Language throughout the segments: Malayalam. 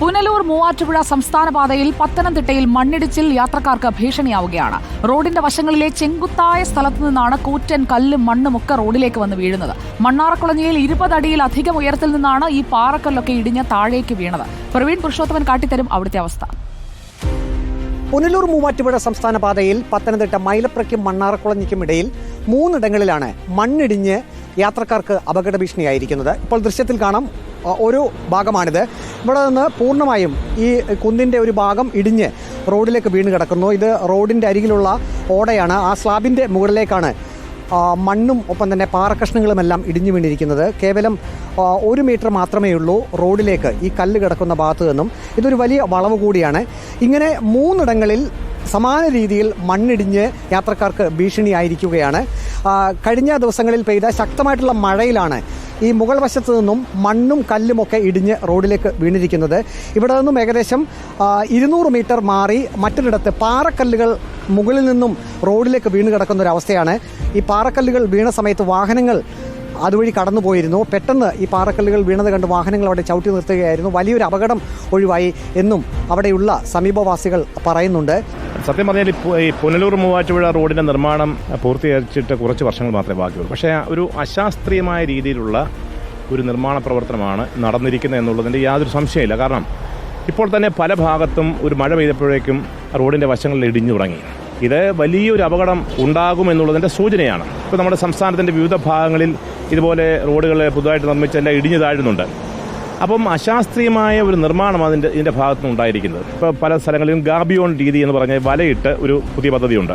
പുനലൂർ മൂവാറ്റുപുഴ സംസ്ഥാന പാതയിൽ പത്തനംതിട്ടയിൽ മണ്ണിടിച്ചിൽ യാത്രക്കാർക്ക് ഭീഷണിയാവുകയാണ്. റോഡിന്റെ വശങ്ങളിലെ ചെങ്കുത്തായ സ്ഥലത്തു നിന്നാണ് കൂറ്റൻ കല്ലും മണ്ണും ഒക്കെ റോഡിലേക്ക് വന്ന് വീഴുന്നത്. മണ്ണാറക്കുളഞ്ഞിയിൽ ഇരുപതടിയിലധികം ഉയരത്തിൽ നിന്നാണ് ഈ പാറക്കല്ലൊക്കെ ഇടിഞ്ഞ താഴേക്ക് വീണത്. പ്രവീൺ പുരുഷോത്തമൻ കാട്ടിത്തരും അവിടുത്തെ അവസ്ഥ. പുനലൂർ മൂവാറ്റുപുഴ സംസ്ഥാന പാതയിൽ പത്തനംതിട്ട മൈലപ്രയ്ക്കും മണ്ണാറക്കുളഞ്ഞിക്കും ഇടയിൽ മൂന്നിടങ്ങളിലാണ് മണ്ണിടിഞ്ഞ് യാത്രക്കാർക്ക് അപകട ഭീഷണിയായിരിക്കുന്നത്. ഇപ്പോൾ ദൃശ്യത്തിൽ കാണാം ഒരു ഭാഗമാണിത്. ഇവിടെ നിന്ന് പൂർണമായും ഈ കുന്നിന്റെ ഒരു ഭാഗം ഇടിഞ്ഞ് റോഡിലേക്ക് വീണ് കിടക്കുന്നു. ഇത് റോഡിന്റെ അരികിലുള്ള ഓടയാണ്. ആ സ്ലാബിന്റെ മുകളിലേക്കാണ് മണ്ണും ഒപ്പം തന്നെ പാറക്കഷ്ണങ്ങളുമെല്ലാം ഇടിഞ്ഞു വീണിരിക്കുന്നത്. കേവലം ഒരു മീറ്റർ മാത്രമേ ഉള്ളൂ റോഡിലേക്ക് ഈ കല്ല് കിടക്കുന്ന ഭാഗത്തു നിന്നും. ഇതൊരു വലിയ വളവ് കൂടിയാണ്. ഇങ്ങനെ മൂന്നിടങ്ങളിൽ സമാന രീതിയിൽ മണ്ണിടിഞ്ഞ് യാത്രക്കാർക്ക് ഭീഷണിയായിരിക്കുകയാണ്. കഴിഞ്ഞ ദിവസങ്ങളിൽ പെയ്ത ശക്തമായിട്ടുള്ള മഴയിലാണ് ഈ മുകൾ വശത്തു നിന്നും മണ്ണും കല്ലുമൊക്കെ ഇടിഞ്ഞ് റോഡിലേക്ക് വീണിരിക്കുന്നത്. ഇവിടെ നിന്നും ഏകദേശം ഇരുന്നൂറ് മീറ്റർ മാറി മറ്റൊരിടത്ത് പാറക്കല്ലുകൾ മുകളിൽ നിന്നും റോഡിലേക്ക് വീണ് കിടക്കുന്ന ഒരു അവസ്ഥയാണ്. ഈ പാറക്കല്ലുകൾ വീണ സമയത്ത് വാഹനങ്ങൾ അതുവഴി കടന്നു പോയിരുന്നു പെട്ടെന്ന് ഈ പാറക്കല്ലുകൾ വീണത് കണ്ട് വാഹനങ്ങൾ അവിടെ ചവിട്ടി നിർത്തുകയായിരുന്നു. വലിയൊരു അപകടം ഒഴിവായി എന്നും അവിടെയുള്ള സമീപവാസികൾ പറയുന്നുണ്ട്. സത്യം പറഞ്ഞാൽ ഈ പുനലൂർ മൂവാറ്റുപുഴ റോഡിന്റെ നിർമ്മാണം പൂർത്തീകരിച്ചിട്ട് കുറച്ച് വർഷങ്ങൾ മാത്രമേ ബാക്കിയുള്ളൂ. പക്ഷേ ഒരു അശാസ്ത്രീയമായ രീതിയിലുള്ള ഒരു നിർമ്മാണ പ്രവർത്തനമാണ് നടന്നിരിക്കുന്നത് എന്നുള്ളതിന്റെ യാതൊരു സംശയമില്ല കാരണം ഇപ്പോൾ തന്നെ പല ഭാഗത്തും ഒരു മഴ പെയ്തപ്പോഴേക്കും റോഡിന്റെ വശങ്ങളിൽ ഇടിഞ്ഞു തുടങ്ങി. ഇത് വലിയൊരു അപകടം ഉണ്ടാകും എന്നുള്ളതിന്റെ സൂചനയാണ്. ഇപ്പോൾ നമ്മുടെ സംസ്ഥാനത്തിന്റെ വിവിധ ഭാഗങ്ങളിൽ ഇതുപോലെ റോഡുകൾ പുതുതായിട്ട് നിർമ്മിച്ചെല്ലാം ഇടിഞ്ഞു താഴുന്നുണ്ട്. അപ്പം അശാസ്ത്രീയമായ ഒരു നിർമ്മാണം അതിന്റെ ഇതിന്റെ ഭാഗത്തുനിന്ന് ഉണ്ടായിരിക്കുന്നത് ഇപ്പോൾ പല സ്ഥലങ്ങളിലും ഗാബിയോൺ രീതി എന്ന് പറഞ്ഞ വലയിട്ട് ഒരു പുതിയ പദ്ധതിയുണ്ട്.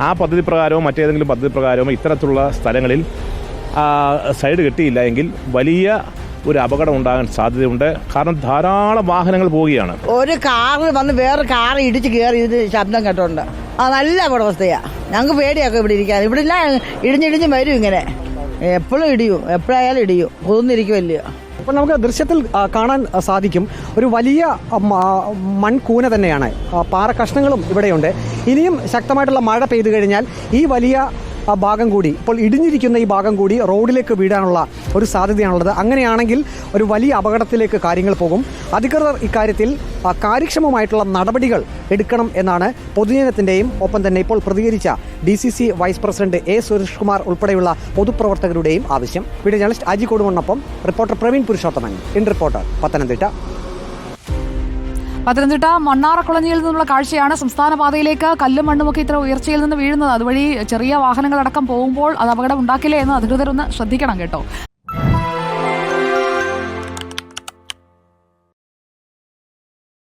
ആ പദ്ധതി പ്രകാരവും മറ്റേതെങ്കിലും പദ്ധതി പ്രകാരവും ഇത്തരത്തിലുള്ള സ്ഥലങ്ങളിൽ സൈഡ് കിട്ടിയില്ല എങ്കിൽ വലിയ ഒരു അപകടം ഉണ്ടാകാൻ സാധ്യതയുണ്ട്. കാരണം ധാരാളം വാഹനങ്ങൾ പോവുകയാണ്. ഒരു കാറിൽ വന്ന് വേറെ കാർ ഇടിച്ച് കയറി ഇത് ശബ്ദം കേട്ടോണ്ട്. ആ നല്ല അപകടാവസ്ഥയാ ഞങ്ങൾക്ക് പേടിയൊക്കെ ഇവിടെ ഇരിക്കാൻ. ഇവിടെ ഇല്ല ഇടിഞ്ഞിടിഞ്ഞ് വരും ഇങ്ങനെ. എപ്പോഴും ഇടിയും. എപ്പോഴായാലും ഇടിയും. കുതിർന്നിരിക്കുമല്ലയോ അപ്പോൾ നമുക്ക് ദൃശ്യത്തിൽ കാണാൻ സാധിക്കും. ഒരു വലിയ മൺകൂന തന്നെയാണ്. പാറ കഷ്ണങ്ങളും ഇവിടെയുണ്ട്. ഇനിയും ശക്തമായിട്ടുള്ള മഴ പെയ്തു കഴിഞ്ഞാൽ ഈ വലിയ ആ, ഭാഗം കൂടി. ഇപ്പോൾ ഇടിഞ്ഞിരിക്കുന്ന ഈ ഭാഗം കൂടി റോഡിലേക്ക് വീഴാനുള്ള ഒരു സാധ്യതയാണുള്ളത്. അങ്ങനെയാണെങ്കിൽ ഒരു വലിയ അപകടത്തിലേക്ക് കാര്യങ്ങൾ പോകും. അധികൃതർ ഇക്കാര്യത്തിൽ കാര്യക്ഷമമായിട്ടുള്ള നടപടികൾ എടുക്കണം എന്നാണ് പൊതുജനത്തിന്റെയും ഒപ്പം തന്നെ ഇപ്പോൾ പ്രതികരിച്ച D C C vice president A Suresh Kumar ഉൾപ്പെടെയുള്ള പൊതുപ്രവർത്തകരുടെയും ആവശ്യം. Video journalist Aji കൊടുമണ്ണൊപ്പം reporter Praveen Purushothaman. In reporter Pathanamthitta. Pathanamthitta മണ്ണാറക്കുളഞ്ഞിയിൽ നിന്നുള്ള കാഴ്ചയാണ്. സംസ്ഥാന പാതയിലേക്ക് കല്ലും മണ്ണുമൊക്കെ ഇത്ര ഉയർച്ചയിൽ നിന്ന് വീഴുന്നത്. അതുവഴി ചെറിയ വാഹനങ്ങളടക്കം പോകുമ്പോൾ അത് അപകടം ഉണ്ടാക്കില്ലേ എന്ന് അധികൃതരൊന്ന് ശ്രദ്ധിക്കണം കേട്ടോ.